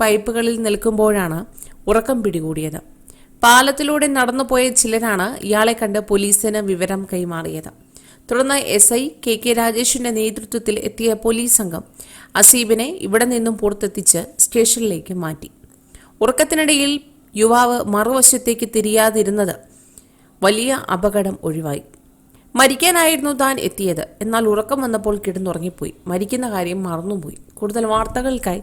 പൈപ്പുകളിൽ നിൽക്കുമ്പോഴാണ് ഉറക്കം പിടികൂടിയത്. പാലത്തിലൂടെ നടന്നുപോയ ചിലരാണ് ഇയാളെ കണ്ട് പോലീസിന് വിവരം കൈമാറിയത്. തുടർന്ന് എസ് ഐ കെ കെ രാജേഷിന്റെ നേതൃത്വത്തിൽ എത്തിയ പോലീസ് സംഘം അസീബിനെ ഇവിടെ നിന്നും പുറത്തെത്തിച്ച് സ്റ്റേഷനിലേക്ക് മാറ്റി. ഉറക്കത്തിനിടയിൽ യുവാവ് മറുവശത്തേക്ക് തിരിയാതിരുന്നത് വലിയ അപകടം ഒഴിവായി. മരിക്കാനായിരുന്നു താൻ എത്തിയത്. എന്നാൽ ഉറക്കം വന്നപ്പോൾ കിടന്നുറങ്ങിപ്പോയി. മരിക്കുന്ന കാര്യം മറന്നുപോയി. കൂടുതൽ വാർത്തകൾക്കായി